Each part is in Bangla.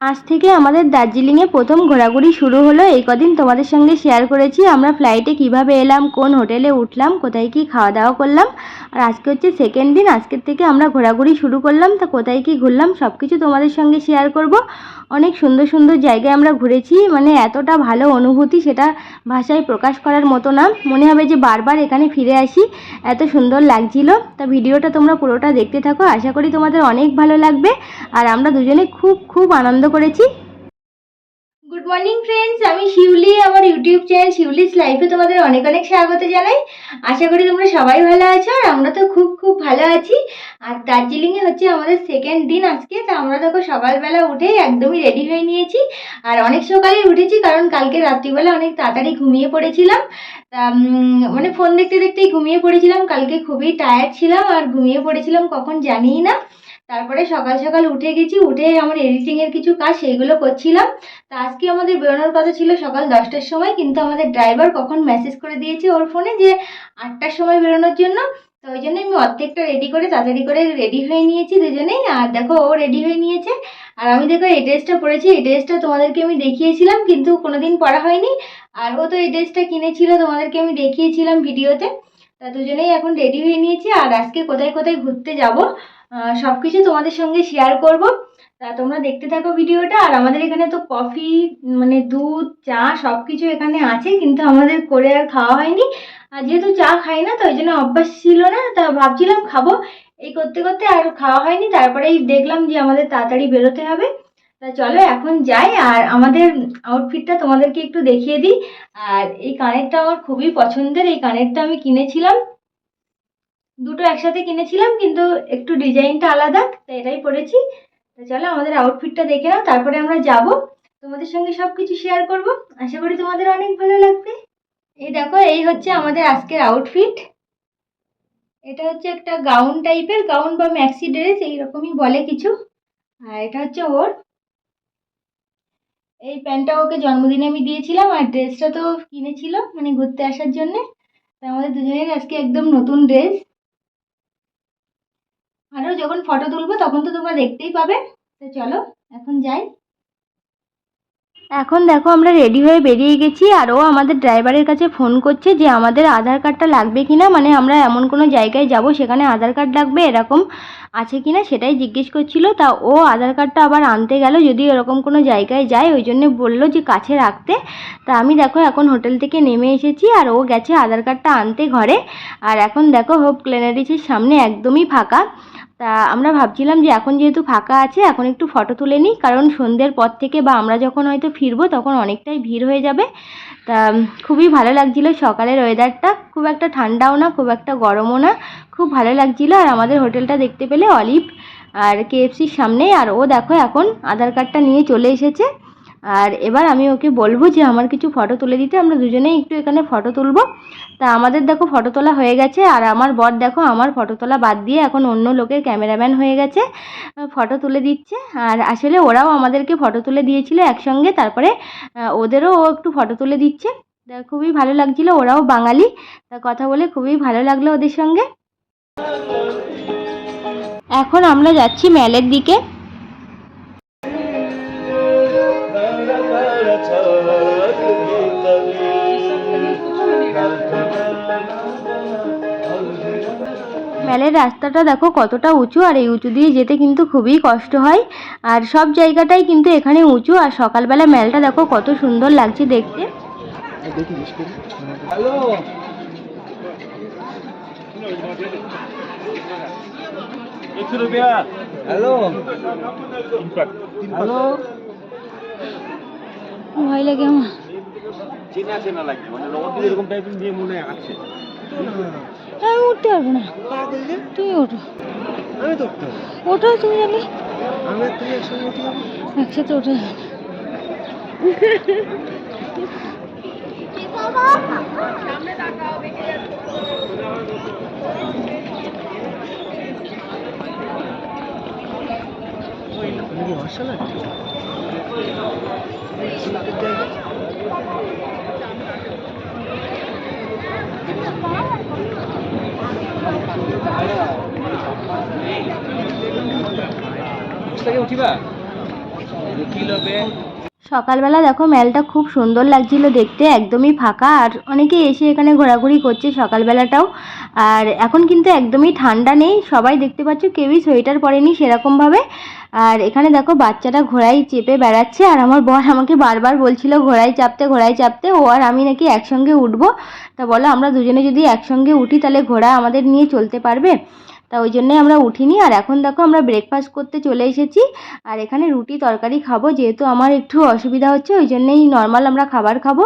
আজ থেকে আমাদের দার্জিলিংয়ে প্রথম ঘোরাঘুরি শুরু হলো। এই কদিন তোমাদের সঙ্গে শেয়ার করেছি, আমরা ফ্লাইটে কীভাবে এলাম, কোন হোটেলে উঠলাম, কোথায় কি খাওয়া দাওয়া করলাম। আর আজকে হচ্ছে সেকেন্ড দিন, আজকের থেকে আমরা ঘোরাঘুরি শুরু করলাম, তা কোথায় কি ঘুরলাম সব কিছু তোমাদের সঙ্গে শেয়ার করব। অনেক সুন্দর সুন্দর জায়গায় আমরা ঘুরেছি মানে এতটা ভালো অনুভূতি সেটা ভাষায় প্রকাশ করার মতো না। মনে হবে যে বারবার এখানে ফিরে আসি, এত সুন্দর লাগছিল। তা ভিডিওটা তোমরা পুরোটা দেখতে থাকো, আশা করি তোমাদের অনেক ভালো লাগবে। আর আমরা দুজনে খুব খুব আনন্দ করেছি। গুড মর্নিং ফ্রেন্ডস আমি শিউলি, আমার ইউটিউব চ্যানেল শিউলিস লাইফে তোমাদের অনেক অনেক স্বাগত জানাই। আশা করি তোমরা সবাই ভালো আছো আর আমরা তো খুব খুব ভালো আছি। আর দার্জিলিংয়ে হচ্ছে আমাদের সেকেন্ড দিন আজকে, তা আমরা দেখো সকালবেলা উঠেই একদমই রেডি হয়ে নিয়েছি। আর অনেক সকালেই উঠেছি, কারণ কালকে রাত্রিবেলা অনেক তাড়াতাড়ি ঘুমিয়ে পড়েছিলাম। তা মানে ফোন দেখতে দেখতেই ঘুমিয়ে পড়েছিলাম। কালকে খুবই টায়ার্ড ছিলাম, আর ঘুমিয়ে পড়েছিলাম কখন জানিই না। তারপরে সকাল সকাল উঠে গেছি, উঠে আমার এডিটিংয়ের কিছু কাজ সেইগুলো করছিলাম। তা আজকে আমাদের বেরোনোর কথা ছিল সকাল দশটার সময়, কিন্তু আমাদের ড্রাইভার কখন মেসেজ করে দিয়েছে ওর ফোনে যে আটটার সময় বেরোনোর জন্য। তো ওই জন্য আমি অর্ধেকটা রেডি করে, তাড়াতাড়ি করে রেডি হয়ে নিয়েছি দুজনেই। আর দেখো, ও রেডি হয়ে নিয়েছে। আর আমি দেখো এই ড্রেসটা পরেছি, এই ড্রেসটা তোমাদেরকে আমি দেখিয়েছিলাম, কিন্তু কোনোদিন পরা হয়নি। আর ও তো এই ড্রেসটা কিনেছিল, তোমাদেরকে আমি দেখিয়েছিলাম ভিডিওতে। তা দুজনেই এখন রেডি হয়ে নিয়েছি। আর আজকে কোথায় কোথায় ঘুরতে যাব সব কিছু তোমাদের সঙ্গে শেয়ার করব। তা তোমরা দেখতে থাকো ভিডিওটা, আর আমাদের এখানে তো কফি মানে দুধ, চা সব কিছু এখানে আছে, কিন্তু আমাদের করে আর খাওয়া হয়নি। আর যেহেতু চা খাই না, তো ওই জন্য অভ্যাস ছিল না, তা ভাবছিলাম খাব। এই করতে করতে আর খাওয়া হয়নি, তারপরেই দেখলাম যে আমাদের তাড়াতাড়ি বেরোতে হবে। তা চলো এখন যাই, আর আমাদের আউটফিটটা তোমাদেরকে একটু দেখিয়ে দিই। আর এই কানেরটা আমার খুবই পছন্দের, এই কানেরটা আমি কিনেছিলাম। দুটো একসাথে কিনেছিলাম, কিন্তু একটু ডিজাইনটা আলাদা তো এটাই পরেছি। তো চলো আমাদের আউটফিটটা দেখে নাও, তারপরে আমরা যাব। তোমাদের সঙ্গে সব কিছু শেয়ার করব। আশা করি তোমাদের অনেক ভালো লাগবে। এই দেখো, এই হচ্ছে আমাদের আজকের আউটফিট এটা হচ্ছে একটা গাউন টাইপের গাউন বা ম্যাক্সি ড্রেস এইরকমই বলে কিছু। আর এটা হচ্ছে ওর। এই প্যান্টটা ওকে জন্মদিনে আমি দিয়েছিলাম, আর ড্রেসটা তো কিনেছিল মানে ঘুরতে আসার জন্যে। তা আমাদের দুজনের আজকে একদম নতুন ড্রেস আরও যখন ফটো তুলবো তখন তো তোমরা দেখতেই পাবে। তো চলো, এখন যাই। এখন দেখো আমরা রেডি হয়ে বেরিয়ে গেছি আর ও আমাদের ড্রাইভারের কাছে ফোন করছে যে আমাদের আধার কার্ডটা লাগবে কি না মানে আমরা এমন কোনো জায়গায় যাব সেখানে আধার কার্ড লাগবে, এরকম আছে কি না সেটাই জিজ্ঞেস করছিল। তা ও আধার কার্ডটা আবার আনতে গেল, যদি এরকম কোনো জায়গায় যায়, ওই জন্য বলল যে কাছে রাখতে। তা আমি দেখো এখন হোটেল থেকে নেমে এসেছি আর ও গেছে আধার কার্ডটা আনতে ঘরে। আর এখন দেখো হোপ ক্লেনারিসের সামনে একদমই ফাঁকা। তা আমরা ভাবছিলাম যে এখন যেহেতু ফাঁকা আছে, এখন একটু ফটো তুলে নিই, কারণ সন্ধ্যের পর থেকে বা আমরা যখন হয়তো ফিরবো তখন অনেকটাই ভিড় হয়ে যাবে। তা খুবই ভালো লাগছিল সকালের ওয়েদারটা খুব একটা ঠান্ডাও না, খুব একটা গরমও না, খুব ভালো লাগছিল। আর আমাদের হোটেলটা দেখতে পেলে অলিভ আর কেএফসির সামনে আর ও দেখো এখন আধার কার্ডটা নিয়ে চলে এসেছে। আর এবার আমি ওকে বলব যে আমার কিছু ফটো তুলে দিতে, আমরা দুজনেই একটু এখানে ফটো তুলবো। তা আমাদের দেখো ফটো তোলা হয়ে গেছে, আর আমার বর দেখো আমার ফটো তোলা বাদ দিয়ে এখন অন্য লোকের ক্যামেরাম্যান হয়ে গেছে ফটো তুলে দিচ্ছে। আর আসলে ওরাও আমাদেরকে ফটো তুলে দিয়েছিল একসঙ্গে, তারপরে ওদেরও ও একটু ফটো তুলে দিচ্ছে। তা খুবই ভালো লাগছিল, ওরাও বাঙালি। তা কথা বলে খুবই ভালো লাগল ওদের সঙ্গে। এখন আমরা যাচ্ছি ম্যালের দিকে। ম্যালের রাস্তাটা দেখো কতটা উঁচু আর এই উঁচু দিয়ে যেতে কিন্তু খুবই কষ্ট হয়। আর সব জায়গাটাই কিন্তু এখানে উঁচু আর সকালবেলা ম্যালটা দেখো কত সুন্দর লাগছে দেখতে। ভয় লাগে আমার। চেনা চেনা লাগছে মানে এরকম টাইপের দিয়ে মনে আছে। আমি উঠতে পারব না। তুমি ওঠো। আমি তো ওঠো তুমি জানি আমি আর তুমি একসঙ্গে উঠে যাব একসাথে ওঠা যাবে কি ভরসা লাগে কি দেখি সকালবেলা দেখো মেলটা খুব সুন্দর লাগছিল দেখতে, একদমই ফাঁকা। আর অনেকে এসে এখানে ঘোরাঘুরি করছে সকালবেলাটাও। আর এখন কিন্তু একদমই ঠান্ডা নেই, সবাই দেখতে পাচ্ছ কেউই সোয়েটার পরেনি সেরকমভাবে। আর এখানে দেখো বাচ্চাটা ঘোড়ায় চেপে বেড়াচ্ছে, আর আমার বর আমাকে বারবার বলছিল ঘোড়ায় চাপতে ঘোড়ায় চাপতে, ও আর আমি নাকি একসঙ্গে উঠবো। তা বলো, আমরা দুজনে যদি একসঙ্গে উঠি তাহলে ঘোড়া আমাদের নিয়ে চলতে পারবে? তা ওই জন্যে আমরা উঠিনি। আর এখন দেখো আমরা ব্রেকফাস্ট করতে চলে এসেছি। আর এখানে রুটি তরকারি খাব, যেহেতু আমার একটু অসুবিধা হচ্ছে, ওই জন্যেই নর্মাল আমরা খাবার খাব।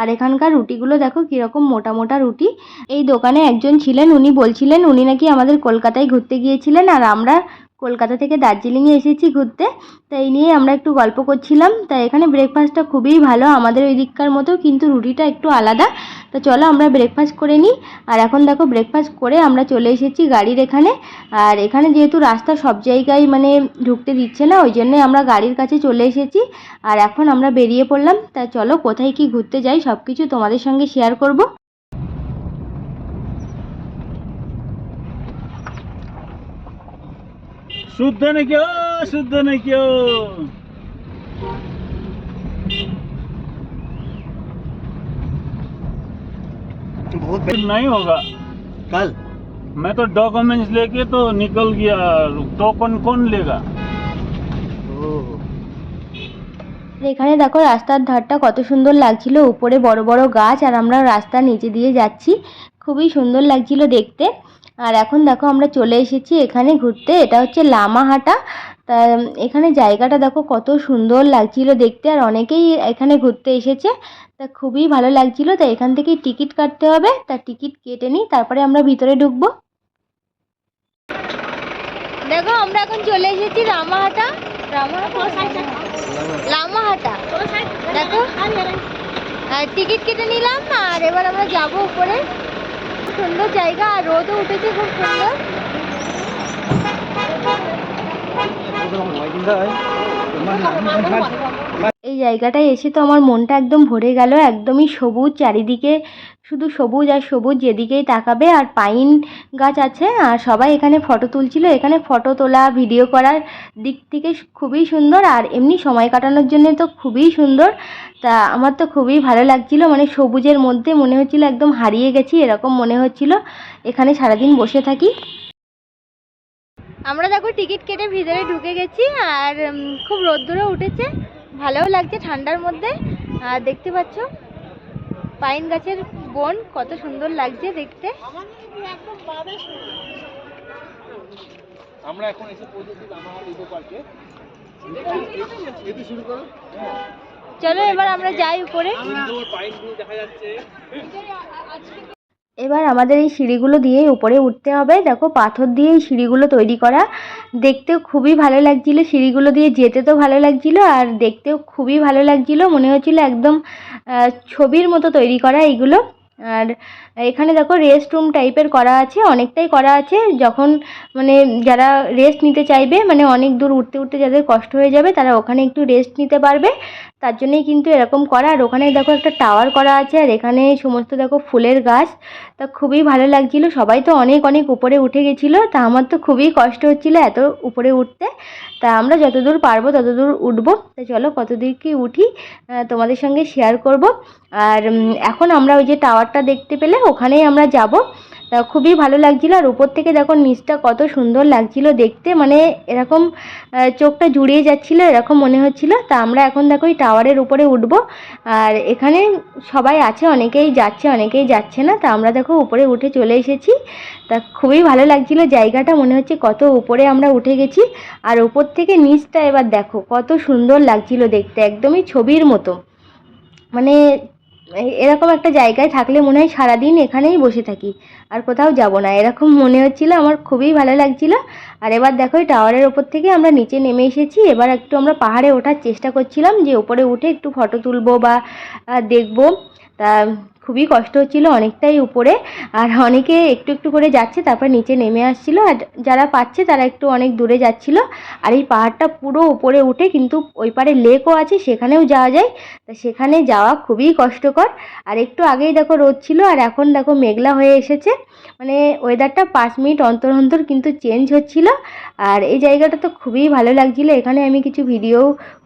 আর এখানকার রুটিগুলো দেখো কীরকম মোটা মোটা রুটি। এই দোকানে একজন ছিলেন, উনি বলছিলেন, উনি নাকি আমাদের কলকাতায় ঘুরতে গিয়েছিলেন, আর আমরা কলকাতা থেকে দার্জিলিংয়ে এসেছি ঘুরতে, তাই নিয়ে আমরা একটু গল্প করছিলাম। তাই এখানে ব্রেকফাস্টটা খুবই ভালো, আমাদের ওই দিককার মতো, কিন্তু রুটিটা একটু আলাদা। তো চলো আমরা ব্রেকফাস্ট করে নিই। আর এখন দেখো ব্রেকফাস্ট করে আমরা চলে এসেছি গাড়ির এখানে। আর এখানে যেহেতু রাস্তা সব জায়গায় মানে ঢুকতে দিচ্ছে না, ওই জন্যে আমরা গাড়ির কাছে চলে এসেছি। আর এখন আমরা বেরিয়ে পড়লাম। তা চলো কোথায় কি ঘুরতে যাই সব কিছু তোমাদের সঙ্গে শেয়ার করব। शुद्ध ने क्यों शुद्ध ने क्यों बहुत नहीं होगा कल मैं तो डॉक्यूमेंट्स लेके तो निकल गया टोकन कौन लेगा এখানে দেখো রাস্তার ধারটা কত সুন্দর লাগছিল উপরে বড় বড় গাছ আর আমরা রাস্তার নিচে দিয়ে যাচ্ছি খুবই সুন্দর লাগছিল দেখতে আর এখন দেখো আমরা চলে এসেছি এখানে ঘুরতে, এটা হচ্ছে লামাহাটা। তা, এখানে জায়গাটা দেখো কত সুন্দর লাগছিল দেখতে, আর অনেকেই এখানে ঘুরতে এসেছে। তা খুবই ভালো লাগছিল, তা এখান থেকেই টিকিট কাটতে হবে, তা টিকিট কেটে নিই, তারপরে আমরা ভিতরে ঢুকবো। দেখো আমরা এখন চলে এসেছি রামাহাটা রামাহাটা লামাহাটা। দেখো। টিকিট কেটে নিলাম, আর এবার আমরা যাব উপরে। সুন্দর জায়গা আর রোদও উঠেছে খুব সুন্দর। এই জায়গাটায় এসে তো আমার মনটা একদম ভরে গেল, একদমই সবুজ চারিদিকে, শুধু সবুজ আর সবুজ যেদিকেই তাকাবে, আর পাইন গাছ আছে, আর সবাই এখানে ফটো তুলছিল, এখানে ফটো তোলা, ভিডিও করার দিক থেকে খুবই সুন্দর, আর এমনি সময় কাটানোর জন্য তো খুবই সুন্দর, তা আমার তো খুবই ভালো লাগছিল মানে সবুজের মধ্যে মনে হচ্ছিল একদম হারিয়ে গেছি, এরকম মনে হচ্ছিল, এখানে সারাদিন বসে থাকি। আমরা দেখো টিকিট কেটে ভিতরে ঢুকে গেছি আর খুব রোদ্দুরও উঠেছে। ভালোও লাগছে ঠান্ডার মধ্যে। আর দেখতে পাচ্ছ পাইন গাছের বন কত সুন্দর লাগছে দেখতে। আমরা এখন এসে পৌঁছেছি রামাহাট ইকো পার্কে। শুরু করো। চলো এবার আমরা যাই উপরে। দেখা যাচ্ছে। এবার আমাদের এই সিঁড়িগুলো দিয়ে উপরে উঠতে হবে। দেখো, পাথর দিয়ে এই সিঁড়িগুলো তৈরি করা। দেখতেও খুবই ভালো লাগছিল সিঁড়িগুলো দিয়ে যেতে তো ভালো লাগছিল, আর দেখতেও খুবই ভালো লাগছিল। মনে হচ্ছিল একদম ছবির মতো তৈরি করা এইগুলো। আর এখানে দেখো রেস্ট রুম টাইপের করা আছে, অনেকটাই করা আছে। যখন মানে যারা রেস্ট নিতে চাইবে মানে অনেক দূর উঠতে উঠতে যাদের কষ্ট হয়ে যাবে, তারা ওখানে একটু রেস্ট নিতে পারবে। তার জন্যই কিন্তু এরকম করা। আর ওখানে দেখো একটা টাওয়ার করা আছে, আর এখানে সমস্ত দেখো ফুলের গাছ। তা খুবই ভালো লাগছিল। সবাই তো অনেক অনেক উপরে উঠে গেছিল। তা আমার তো খুবই কষ্ট হচ্ছিল এত উপরে উঠতে। তা আমরা যতদূর পারব ততদূর উঠবো। তা চলো কতদূর কি উঠি তোমাদের সঙ্গে শেয়ার করব। আর এখন আমরা ওই যে টাওয়ারটা দেখতে পেলে ওখানেই আমরা যাব। তা খুবই ভালো লাগছিল। আর উপর থেকে দেখো নিচটা কত সুন্দর লাগছিল দেখতে। মানে এরকম চোখটা জুড়িয়ে যাচ্ছিল, এরকম মনে হচ্ছিল। তা আমরা এখন দেখো এই টাওয়ারের উপরে উঠব। আর এখানে সবাই আছে, অনেকেই যাচ্ছে অনেকেই যাচ্ছে না। তা আমরা দেখো উপরে উঠে চলে এসেছি। তা খুবই ভালো লাগছিল। জায়গাটা মনে হচ্ছে কত উপরে আমরা উঠে গেছি। আর উপর থেকে নিচটা এবার দেখো কত সুন্দর লাগছিল দেখতে, একদমই ছবির মতো। মানে এরকম একটা জায়গায় থাকলে মনে হয় সারাদিন এখানেই বসে থাকি, আর কোথাও যাব না। এরকম মনে হচ্ছিল, আমার খুবই ভালো লাগছিল। আর এবার দেখো টাওয়ারের ওপর থেকে আমরা নিচে নেমে এসেছি। এবার একটু আমরা পাহাড়ে ওঠার চেষ্টা করছিলাম যে, ওপরে উঠে একটু ফটো তুলবো বা দেখব। তা খুবই কষ্ট হচ্ছিল অনেকটাই উপরে। আর অনেকে একটু একটু করে যাচ্ছে, তারপর নিচে নেমে আসছিল। আর যারা পাচ্ছে, তারা একটু অনেক দূরে যাচ্ছিল। আর এই পাহাড়টা পুরো উপরে উঠে কিন্তু ওই পারে লেকও আছে, সেখানেও যাওয়া যায়। তা সেখানে যাওয়া খুবই কষ্টকর। আর একটু আগেই দেখো রোদ ছিল, আর এখন দেখো মেঘলা হয়ে এসেছে। মানে ওয়েদারটা পাঁচ মিনিট অন্তর অন্তর কিন্তু চেঞ্জ হচ্ছিল। আর এই জায়গাটা তো খুবই ভালো লাগছিল। এখানে আমি কিছু ভিডিও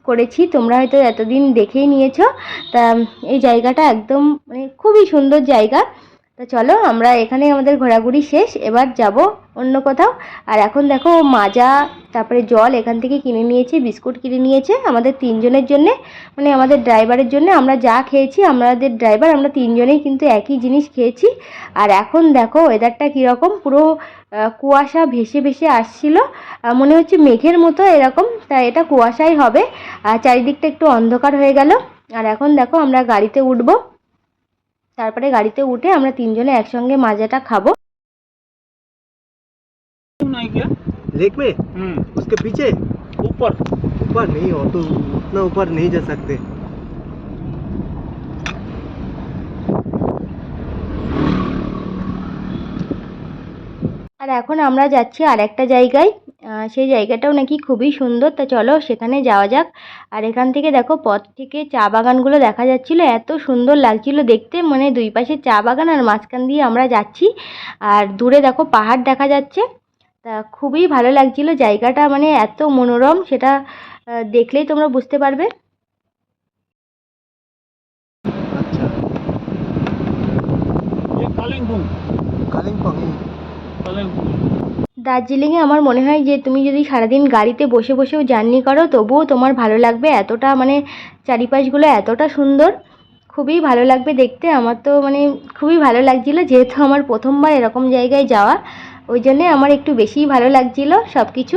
করেছি, তোমরা হয়তো এতদিন দেখেই নিয়েছো। তা, এই জায়গাটা একদম মানে খুবই সুন্দর জায়গা। তা চলো, আমরা এখানে আমাদের ঘোরাঘুরি শেষ, এবার যাব অন্য কোথাও। আর এখন দেখো, মাজা, তারপরে জল, এখান থেকে কিনে নিয়েছে, বিস্কুট কিনে নিয়েছে আমাদের তিনজনের জন্যে। মানে আমাদের ড্রাইভারের জন্য আমরা যা খেয়েছি, আমাদের ড্রাইভার, আমরা তিনজনেই কিন্তু একই জিনিস খেয়েছি। আর এখন দেখো ওয়েদারটা কীরকম, পুরো কুয়াশা ভেসে ভেসে আসছিল আহ, মনে হচ্ছে মেঘের মতো এরকম তা এটা কুয়াশাই হবে আর চারিদিকটা একটু অন্ধকার হয়ে গেল আর এখন দেখো আমরা গাড়িতে উঠবো তারপরে গাড়িতে উঠে আমরা তিনজনে একসঙ্গে মাজাটা খাবো नहीं क्या लेक में हम्म उसके पीछे ऊपर ऊपर नहीं हो तो उतना ऊपर नहीं जा सकते আর এখন আমরা যাচ্ছি আর একটা জায়গায় সেই জায়গাটাও নাকি খুবই সুন্দর। তা চলো সেখানে যাওয়া যাক। আর এখান থেকে দেখো পথ থেকে চা বাগানগুলো দেখা যাচ্ছিল। এত সুন্দর লাগছিল দেখতে। মানে দুই পাশে চা বাগান আর মাঝখান দিয়ে আমরা যাচ্ছি। আর দূরে দেখো পাহাড় দেখা যাচ্ছে। তা খুবই ভালো লাগছিল। জায়গাটা মানে এত মনোরম সেটা দেখলেই তোমরা বুঝতে পারবে। আচ্ছা। কালিম্পং। কালিম্পং দার্জিলিংয়ে আমার মনে হয় যে তুমি যদি সারাদিন গাড়িতে বসে বসেও জার্নি করো, তবুও তোমার ভালো লাগবে। এতটা মানে চারিপাশগুলো এতটা সুন্দর, খুবই ভালো লাগবে দেখতে। আমার তো মানে খুবই ভালো লাগছিল, যেহেতু আমার প্রথমবার এরকম জায়গায় যাওয়া, ওই জন্যে আমার একটু বেশিই ভালো লাগছিল সব কিছু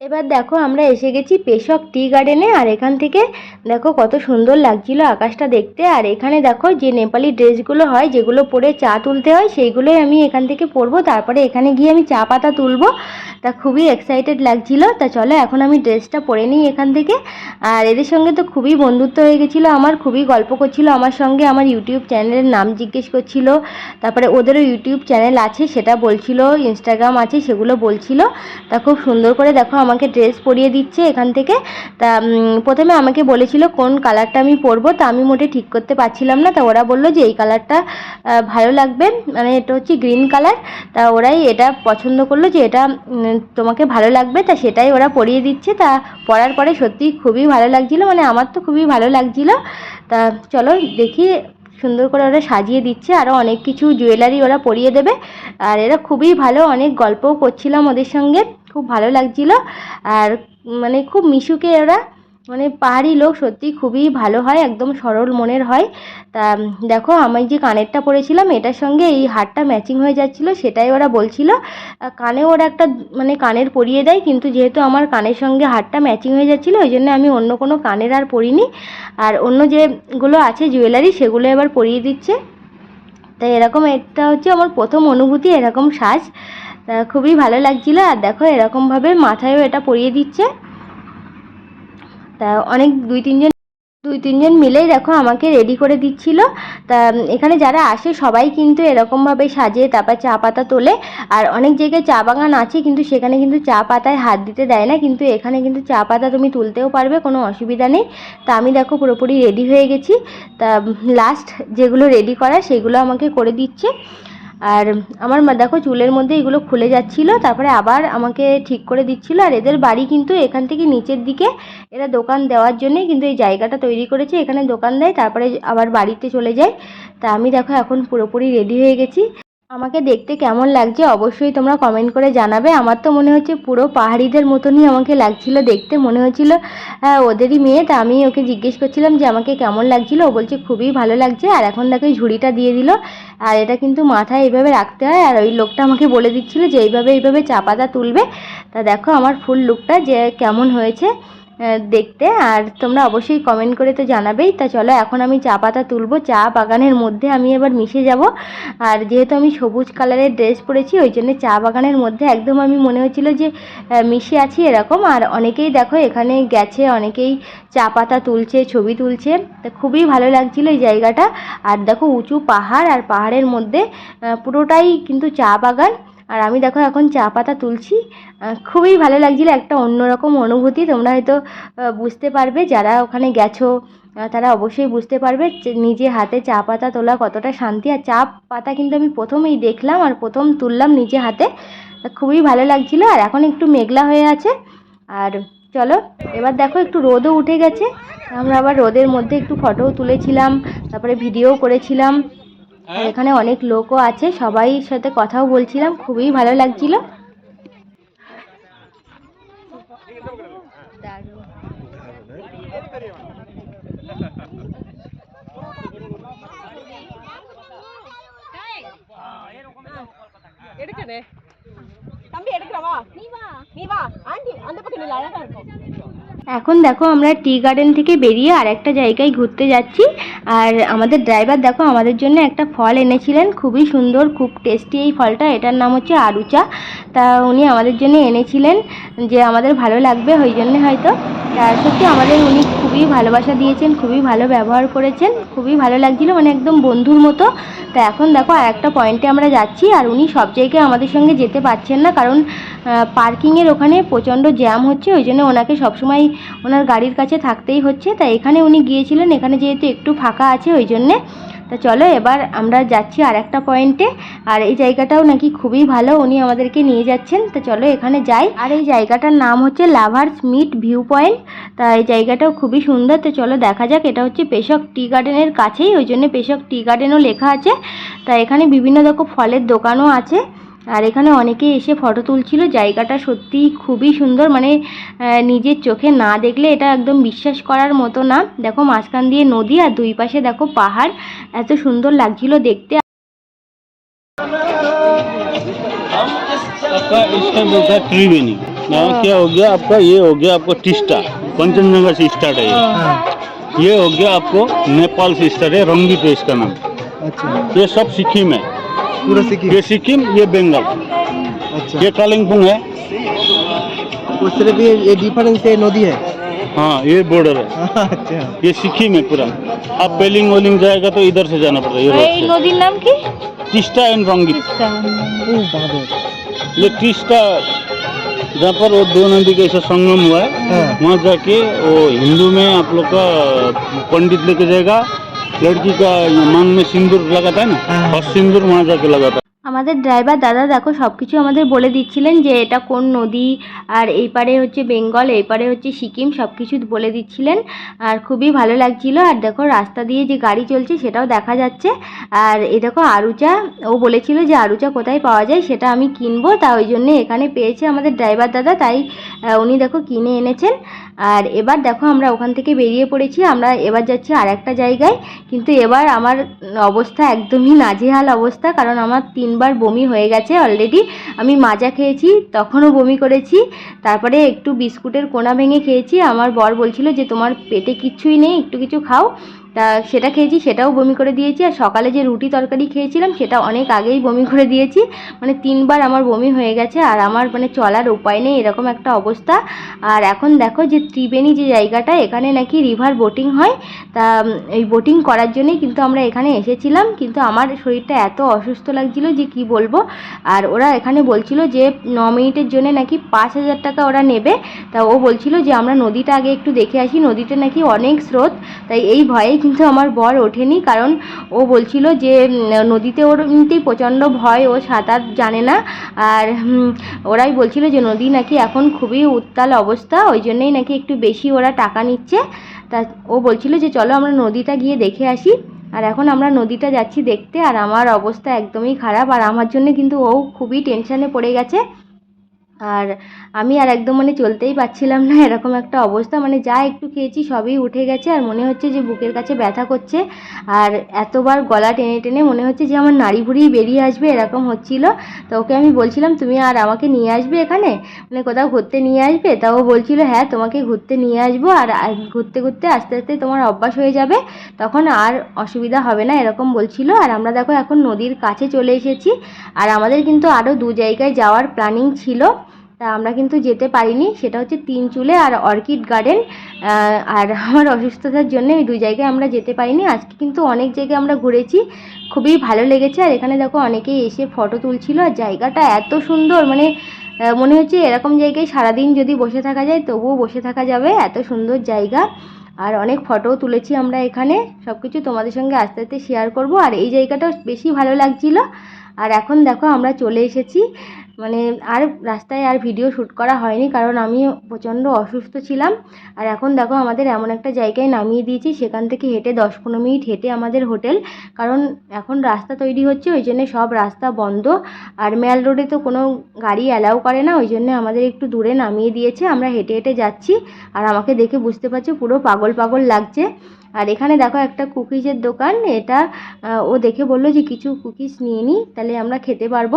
এবার দেখো আমরা এসে গেছি পেশক টি গার্ডেনে, আর এখান থেকে দেখো কত সুন্দর লাগছিল আকাশটা দেখতে। আর এখানে দেখো যে নেপালি ড্রেসগুলো হয়, যেগুলো পরে চা তুলতে হয়, সেইগুলোই আমি এখান থেকে পরবো। তারপরে এখানে গিয়ে আমি চা পাতা তুলবো। তা খুবই এক্সাইটেড লাগছিল। তা চলো এখন আমি ড্রেসটা পরে নিই এখান থেকে। আর এদের সঙ্গে তো খুবই বন্ধুত্ব হয়ে গেছিল, আমার খুবই গল্প করছিল। আমার সঙ্গে আমার ইউটিউব চ্যানেলের নাম জিজ্ঞেস করছিল। তারপরে ওদেরও ইউটিউব চ্যানেল আছে, সেটা বলছিল ইনস্টাগ্রাম আছে, সেগুলো বলছিল। তা খুব সুন্দর করে দেখো আমাকে ড্রেস পরিয়ে দিচ্ছে এখান থেকে। তা প্রথমে আমাকে বলেছিল কোন কালারটা আমি পরবো, তা আমি মোটে ঠিক করতে পারছিলাম না। তা ওরা বলল যে এই কালারটা ভালো লাগবে। মানে এটা হচ্ছে গ্রিন কালার তা ওরাই এটা পছন্দ করল যে এটা তোমাকে ভালো লাগবে, তা সেটাই ওরা পরিয়ে দিচ্ছে। তা পরার পরে সত্যি খুবই ভালো লাগছিল। মানে আমার তো খুবই ভালো লাগছিল। তা চলো দেখি সুন্দর করে ওরা সাজিয়ে দিচ্ছে আরও অনেক কিছু জুয়েলারি ওরা পরিয়ে দেবে। আর এরা খুবই ভালো, অনেক গল্পও করছিলাম ওদের সঙ্গে, খুব ভালো লাগছিল। আর মানে খুব মিশুকে ওরা মানে পাহাড়ি লোক সত্যি খুবই ভালো হয়, একদম সরল মনের হয়। তা দেখো আমি যে কানেরটা পরেছিলাম, এটার সঙ্গে এই হারটা ম্যাচিং হয়ে যাচ্ছিল, সেটাই ওরা বলছিল। কানে ওরা একটা মানে কানের পরিয়ে দেয়, কিন্তু যেহেতু আমার কানের সঙ্গে হারটা ম্যাচিং হয়ে যাচ্ছিল, ওই জন্য আমি অন্য কোনো কানের আর পরিনি। আর অন্য যেগুলো আছে জুয়েলারি সেগুলো এবার পরিয়ে দিচ্ছে। তাই এরকম এটা হচ্ছে আমার প্রথম অনুভূতি, এরকম সাজ। খুবই ভালো লাগছিল, আর দেখো এরকমভাবে মাথায়ও এটা পরিয়ে দিচ্ছে। তা অনেক দুই তিনজন দুই তিনজন মিলেই দেখো আমাকে রেডি করে দিচ্ছিল। তা এখানে যারা আসে সবাই কিন্তু এরকমভাবে সাজে তারপর চা পাতা তোলে। আর অনেক জায়গায় চা বাগান আছে কিন্তু সেখানে কিন্তু চা পাতায় হাত দিতে দেয় না। কিন্তু এখানে কিন্তু চা পাতা তুমি তুলতেও পারবে, কোনো অসুবিধা নেই। তা আমি দেখো পুরোপুরি রেডি হয়ে গেছি। তা লাস্ট যেগুলো রেডি করা সেগুলো আমাকে করে দিচ্ছে। আর আমার দেখো চুলের মধ্যে এগুলো খুলে যাচ্ছিল, তারপরে আবার আমাকে ঠিক করে দিচ্ছিল, আর এদের বাড়ি কিন্তু এখান থেকে নিচের দিকে। এরা দোকান দেওয়ার জন্যে কিন্তু এই জায়গাটা তৈরি করেছে, এখানে দোকান দেয়, তারপরে আবার বাড়িতে চলে যায়। তা আমি দেখো এখন পুরোপুরি রেডি হয়ে গেছি। আমাকে দেখতে কেমন লাগছে অবশ্যই তোমরা কমেন্ট করে জানাবে। আমার তো মনে হচ্ছে পুরো পাহাড়িদের মতনই আমাকে লাগছিল দেখতে। মনে হচ্ছিল হ্যাঁ ওদেরই মেয়ে। তা আমি ওকে জিজ্ঞেস করছিলাম যে আমাকে কেমন লাগছিল। ও বলছে, খুবই ভালো লাগছে। আর এখন দেখো এই ঝুড়িটা দিয়ে দিল। আর এটা কিন্তু মাথায় এইভাবে রাখতে হয়। আর ওই লোকটা আমাকে বলে দিচ্ছিল যে এইভাবে এইভাবে চা পাতা তুলবে। তা দেখো আমার ফুল লুকটা যে কেমন হয়েছে। দেখতে। আর তোমরা অবশ্যই কমেন্ট করে তো জানাবেই। তা চলো, এখন আমি চা পাতা তুলবো। চা বাগানের মধ্যে আমি এবার মিশে যাব। আর যেহেতু আমি সবুজ কালারের ড্রেস পরেছি, ওই জন্য চা বাগানের মধ্যে একদম আমি মনে হচ্ছিল যে মিশে আছি এরকম। আর অনেকেই দেখো, এখানে গেছে, অনেকেই চা পাতা তুলছে, ছবি তুলছে। তা খুবই ভালো লাগছিল এই জায়গাটা। আর দেখো, উঁচু পাহাড়, আর পাহাড়ের মধ্যে পুরোটাই কিন্তু চা বাগান। আর আমি দেখো এখন চা পাতা তুলছি। খুবই ভালো লাগছিল একটা অন্যরকম অনুভূতি। তোমরা হয়তো বুঝতে পারবে যারা ওখানে গেছো তারা অবশ্যই বুঝতে পারবে নিজে হাতে চা পাতা তোলা কতটা শান্তি। আর চা পাতা কিন্তু আমি প্রথমেই দেখলাম আর প্রথম তুললাম নিজে হাতে। খুবই ভালো লাগছিল আর এখন একটু মেঘলা হয়ে আছে। আর চলো, এবার দেখো একটু রোদও উঠে গেছে। আমরা আবার রোদের মধ্যে একটু ফটোও তুলেছিলাম, তারপরে ভিডিও করেছিলাম। আর এখানে অনেক লোকও আছে সবাই সাথে কথাও বলছিলাম খুবই ভালো লাগছিল எடுக்கணே தம்பி எடுக்கிறவா நீ வா நீ வா ஆண்டி அந்த பக்கம் நில்லு அழகா இருக்கும் এখন দেখো আমরা টি গার্ডেন থেকে বেরিয়ে আর একটা জায়গায় ঘুরতে যাচ্ছি। আর আমাদের ড্রাইভার দেখো আমাদের জন্য একটা ফল এনেছিলেন, খুবই সুন্দর, খুব টেস্টি এই ফলটা। এটার নাম হচ্ছে আরুচা। তা উনি আমাদের জন্য এনেছিলেন, যে আমাদের ভালো লাগবে, ওই জন্যে হয়তো সত্যি আমাদের উনি খুবই ভালোবাসা দিয়েছেন, খুবই ভালো ব্যবহার করেছেন, খুবই ভালো লাগছিল মানে একদম বন্ধুর মতো। তা এখন দেখো, আর একটা পয়েন্টে আমরা যাচ্ছি, আর উনি সব জায়গায় আমাদের সঙ্গে যেতে পারছেন না, কারণ পার্কিংয়ের ওখানে প্রচণ্ড জ্যাম হচ্ছে, ওই জন্য ওনাকে সবসময় ওনার গাড়ির কাছে থাকতেই হচ্ছে। তাই এখানে উনি গিয়েছিলেন, এখানে যেহেতু একটু ফাঁকা আছে, ওই জন্যে তা চলো এবার আমরা যাচ্ছি আর একটা পয়েন্টে আর এই জায়গাটাও নাকি খুবই ভালো, উনি আমাদেরকে নিয়ে যাচ্ছেন। তো চলো এখানে যাই। আর এই জায়গাটার নাম হচ্ছে লাভার্স মিট ভিউ পয়েন্ট। তা এই জায়গাটাও খুবই সুন্দর। তো চলো দেখা যাক, এটা হচ্ছে পেশক টি গার্ডেনের কাছেই। ওই জন্য পেশক টি গার্ডেনও লেখা আছে। তা এখানে বিভিন্ন রকম ফলের দোকানও আছে। আর এখানে অনেকে এসে ফটো তুলছিল জায়গাটা সত্যিই খুবই সুন্দর মানে আহ, নিজের চোখে না দেখলে এটা একদম বিশ্বাস করার মতো না দেখো মাঝখান দিয়ে নদী আর দুই পাশে দেখো পাহাড় এত সুন্দর লাগছিল দেখতে आपका इसका होता है त्रिवेणी यहाँ क्या हो गया आपका ये हो गया आपको टिस्टा पंचनजंगा से स्टार्ट है ये ये हो गया आपको नेपाल से स्टार्ट है रंगी पे इसका नाम अच्छा ये सब सिक्किम है पूरा सिक्किम ये सिक्किम ये बंगाल अच्छा ये कालिम्पोंग है उससे भी ये डिफरेंस है नदी है हाँ ये बॉर्डर है अच्छा ये सिक्किम है पूरा आप पेलिंग वेलिंग जाएगा तो इधर से जाना पड़ता है ये नदी नाम की टिस्टा एंड रंगीत ये टिस्टा जहाँ पर वो दो नदी का ऐसा संगम हुआ है वहाँ जाके वो हिंदू में आप लोग का पंडित लेके जाएगा लड़की का मांग में सिंदूर लगाता है ना हाँ। और सिंदूर वहाँ जाके लगाता है আমাদের ড্রাইভার দাদা দেখো সব কিছু আমাদের বলে দিচ্ছিলেন যে এটা কোন নদী, আর এই পারে হচ্ছে বেঙ্গল, এই পারে হচ্ছে সিকিম সব কিছু বলে দিচ্ছিলেন। আর খুবই ভালো লাগছিল। আর দেখো রাস্তা দিয়ে যে গাড়ি চলছে সেটাও দেখা যাচ্ছে। আর এ দেখো আরুচা ও বলেছিল যে আরুচা কোথায় পাওয়া যায় সেটা আমি কিনবো। তা ওই জন্যে এখানে পেয়েছে আমাদের ড্রাইভার দাদা, তাই উনি দেখো কিনে এনেছেন। আর এবার দেখো আমরা ওখান থেকে বেরিয়ে পড়েছি। আমরা এবার যাচ্ছি আর একটা জায়গায়। কিন্তু এবার আমার অবস্থা একদমই নাজেহাল অবস্থা। কারণ আমার তিনবার বমি হয়ে গেছে অলরেডি আমি মাজা খেয়েছি, তখনও বমি করেছি। তারপরে একটু বিস্কুটের কোনা ভেঙে খেয়েছি। আমার বর বলছিল যে, তোমার পেটে কিচ্ছুই নেই, একটু কিছু খাও। তা সেটা খেয়েছি, সেটাও বমি করে দিয়েছি। আর সকালে যে রুটি তরকারি খেয়েছিলাম, সেটা অনেক আগেই বমি করে দিয়েছি। মানে তিনবার আমার বমি হয়ে গেছে, আর আমার মানে চলার উপায় নেই, এরকম একটা অবস্থা। আর এখন দেখো যে ত্রিবেণী যে জায়গাটা, এখানে নাকি রিভার বোটিং হয়। তা এই বোটিং করার জন্যই কিন্তু আমরা এখানে এসেছিলাম। কিন্তু আমার শরীরটা এত অসুস্থ লাগছিল যে কি বলব? আর ওরা এখানে বলছিল যে ন মিনিটের জন্য নাকি পাঁচ হাজার টাকা ওরা নেবে। তা ও বলছিল যে আমরা নদীটা আগে একটু দেখে আসি। নদীতে নাকি অনেক স্রোত। তাই এই ভয়েই কিন্তু আমার বর ওঠেনি, কারণ ও বলছিল যে নদীতে ওর এমনিতেই প্রচণ্ড ভয়, ও সাঁতার জানে না। আর ওরাই বলছিল যে, নদী নাকি এখন খুবই উত্তাল অবস্থা, ওই জন্যেই নাকি একটু বেশি ওরা টাকা নিচ্ছে। তা ও বলছিল যে, চলো আমরা নদীটা গিয়ে দেখে আসি। আর এখন আমরা নদীটা যাচ্ছি দেখতে, আর আমার অবস্থা একদমই খারাপ, আর আমার জন্য কিন্তু ও খুবই টেনশানে পড়ে গেছে। আর আমি আর একদম মানে চলতেই পারছিলাম না, এরকম একটা অবস্থা। মানে যা একটু খেয়েছি সবই উঠে গেছে আর মনে হচ্ছে যে বুকের কাছে ব্যথা করছে। আর এতবার গলা টেনে টেনে মনে হচ্ছে যে আমার নাড়ি ভুড়ি বেরিয়ে আসবে, এরকম হচ্ছিল। তো ওকে আমি বলছিলাম, তুমি আর আমাকে নিয়ে আসবে এখানে? মানে কোথাও ঘুরতে নিয়ে আসবে? তা ও বলছিল হ্যাঁ তোমাকে ঘুরতে নিয়ে আসব। আর ঘুরতে ঘুরতে আস্তে আস্তে তোমার অভ্যাস হয়ে যাবে। তখন আর অসুবিধা হবে না, এরকম বলছিল। আর আমরা দেখো এখন নদীর কাছে চলে এসেছি। আর আমাদের কিন্তু আরও দু জায়গায় যাওয়ার প্ল্যানিং ছিল। তা আমরা কিন্তু যেতে পারিনি। সেটা হচ্ছে তিন চুলে আর অর্কিড গার্ডেন। আর আমার অসুস্থতার জন্য এই দুই জায়গায় আমরা যেতে পারিনি। আজকে কিন্তু অনেক জায়গায় আমরা ঘুরেছি। খুবই ভালো লেগেছে। আর এখানে দেখো অনেকেই এসে ফটো তুলছিল। আর জায়গাটা এত সুন্দর মানে মনে হচ্ছে এরকম জায়গায় সারাদিন যদি বসে থাকা যায়, তবুও বসে থাকা যাবে। এত সুন্দর জায়গা। আর অনেক ফটোও তুলেছি আমরা এখানে। সব কিছু তোমাদের সঙ্গে আস্তে আস্তে শেয়ার করব। আর এই জায়গাটা বেশি ভালো লাগছিল। আর এখন দেখো আমরা চলে এসেছি। মানে আর রাস্তায় আর ভিডিও শ্যুট করা হয়নি, কারণ আমি প্রচণ্ড অসুস্থ ছিলাম। আর এখন দেখো আমাদের এমন একটা জায়গায় নামিয়ে দিয়েছি, সেখান থেকে হেঁটে দশ পনেরো মিনিট হেঁটে আমাদের হোটেল। কারণ এখন রাস্তা তৈরি হচ্ছে, ওই জন্যে সব রাস্তা বন্ধ। আর ম্যাল রোডে তো কোনো গাড়ি অ্যালাউ করে না, ওই জন্যে আমাদের একটু দূরে নামিয়ে দিয়েছে। আমরা হেঁটে হেঁটে যাচ্ছি, আর আমাকে দেখে বুঝতে পারছ পুরো পাগল পাগল লাগছে। আর এখানে দেখো একটা কুকিজের দোকান, এটা ও দেখে বলল যে কিছু কুকিজ নিয়ে নিই তাহলে আমরা খেতে পারব।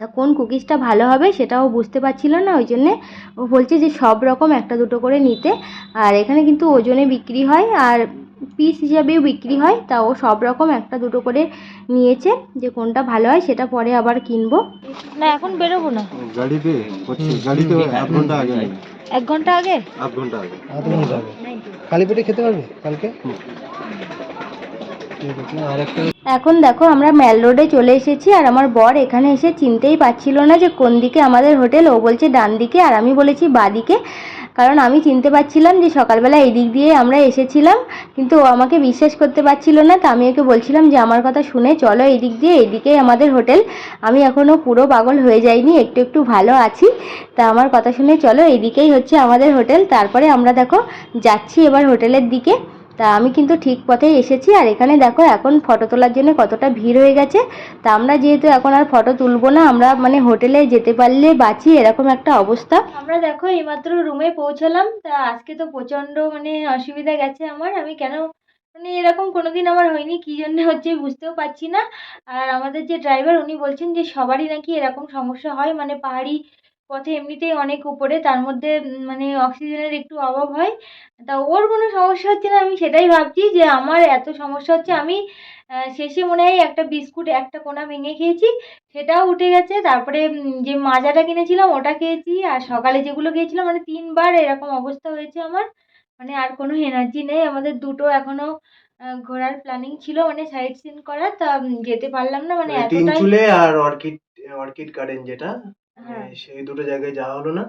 তা কোন কুকিজটা ভালো হবে সেটাও বুঝতে পারছিল না ওই জন্যে ও বলছে যে সব রকম একটা দুটো করে নিতে। আর এখানে কিন্তু ওজনে বিক্রি হয় আর পিস হিসাবেও বিক্রি হয় তা ও সব রকম একটা দুটো করে নিয়েছে যে কোনটা ভালো হয় সেটা পরে আবার কিনবো। না এখন বেরোবো না। এক ঘণ্টা আগে? পেটে খেতে পারবে কালকে? এখন দেখো, আমরা ম্যাল রোডে চলে এসেছি আর আমার বর এখানে এসে চিনতেই পারছিল না যে কোন দিকে আমাদের হোটেল। ও বলছে ডান দিকে আর আমি বলেছি বাঁ দিকে। কারণ আমি চিনতে পারছিলাম যে সকালবেলা এই দিক দিয়ে আমরা এসেছিলাম, কিন্তু ও আমাকে বিশ্বাস করতে পারছিল না। তা আমি ওকে বলছিলাম যে, আমার কথা শুনে চলো এই দিক দিয়ে এইদিকেই আমাদের হোটেল। আমি এখনও পুরো পাগল হয়ে যাইনি, একটু একটু ভালো আছি। তা আমার কথা শুনে চলো এইদিকেই হচ্ছে আমাদের হোটেল। তারপরে আমরা দেখো, যাচ্ছি এবার হোটেলের দিকে। তা আমি কিন্তু ঠিক পথেই এসেছি আর এখানে দেখো এখন ফটো তোলার জন্য কতটা ভিড় হয়ে গেছে। তা আমরা যেহেতু এখন আর ফটো তুলবো না, আমরা মানে হোটেলে যেতে পারলে বাঁচি, এরকম একটা অবস্থা। আমরা দেখো এইমাত্র রুমে পৌঁছলাম। তা আজকে তো প্রচণ্ড মানে অসুবিধা গেছে আমার। আমি কেন মানে এরকম কোনোদিন আমার হয়নি, কী জন্য হচ্ছে বুঝতেও পারছি না। আর আমাদের যে ড্রাইভার উনি বলছেন যে সবারই নাকি এরকম সমস্যা হয় মানে পাহাড়ি পথে এমনিতেই অনেক উপরে তার মধ্যে মানে অক্সিজেনের একটু অভাব হয়। তা ওর কোনো সমস্যা হচ্ছে না আমি সেটাই ভাবছি যে আমার এত সমস্যা হচ্ছে আমি শেষে মনে হয় একটা বিস্কুট একটা কোনা ভেঙে খেয়েছি সেটাও উঠে গেছে। তারপরে যে মাজাটা কিনেছিলাম ওটা খেয়েছি আর সকালে যেগুলো খেয়েছিলাম মানে তিনবার এরকম অবস্থা হয়েছে আমার। মানে আর কোনো এনার্জি নেই আমাদের দুটো এখনও আহ, ঘোরার প্ল্যানিং ছিল মানে সাইট সিন করার তা যেতে পারলাম না মানে এতটাই আর অর্কিড অর্কিড গার্ডেন যেটা। সেই দুটো জায়গায় যাওয়া হলো না।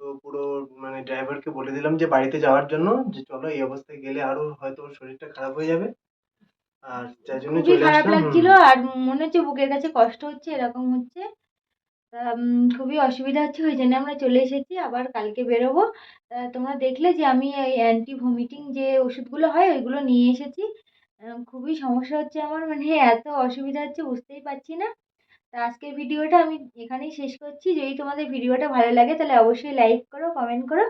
তো পুরো মানে ড্রাইভারকে বলে দিলাম যে বাড়িতে যাওয়ার জন্য যে চলো এই অবস্থায় গেলে আরও হয়তো ওর শরীরটা খারাপ হয়ে যাবে। আর যার জন্য চলে খারাপ লাগছিল আর মনে হচ্ছে বুকের কাছে কষ্ট হচ্ছে এরকম হচ্ছে। খুবই অসুবিধা হচ্ছে ওই জন্য আমরা চলে এসেছি আবার কালকে বেরোবো। তোমরা দেখলে যে আমি এই অ্যান্টি ভমিটিং যে ওষুধগুলো হয় ওইগুলো নিয়ে এসেছি। খুবই সমস্যা হচ্ছে আমার মানে এত অসুবিধা হচ্ছে বুঝতেই পারছি না। তা আজকের ভিডিওটা আমি এখানেই শেষ করছি। যদি তোমাদের ভিডিওটা ভালো লাগে তাহলে অবশ্যই লাইক করো কমেন্ট করো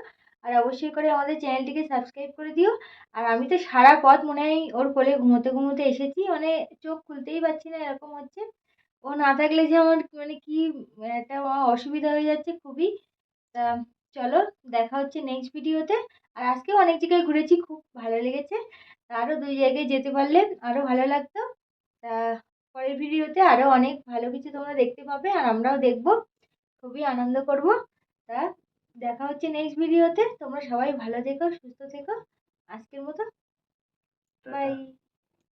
আর অবশ্যই করে আমাদের চ্যানেলটিকে সাবস্ক্রাইব করে দিও। আর আমি তো সারা পথ মনে হয় ওর কোলে ঘুমোতে ঘুমোতে এসেছি মানে চোখ খুলতেই পারছি না এরকম হচ্ছে। ও না থাকলে যে আমার মানে কি একটা অসুবিধা হয়ে যাচ্ছে খুবই। তা চলো দেখা হচ্ছে নেক্সট ভিডিওতে। আর আজকেও অনেক জায়গায় ঘুরেছি, খুব ভালো লেগেছে। আরও দুই জায়গায় যেতে পারলে আরও ভালো লাগতো। তা পরের ভিডিওতে আরও অনেক ভালো কিছু তোমরা দেখতে পাবে আর আমরাও দেখব। খুবই আনন্দ করব। তা দেখা হচ্ছে নেক্সট ভিডিওতে। তোমরা সবাই ভালো থেকো সুস্থ থেকো। আজকের মতো। বাই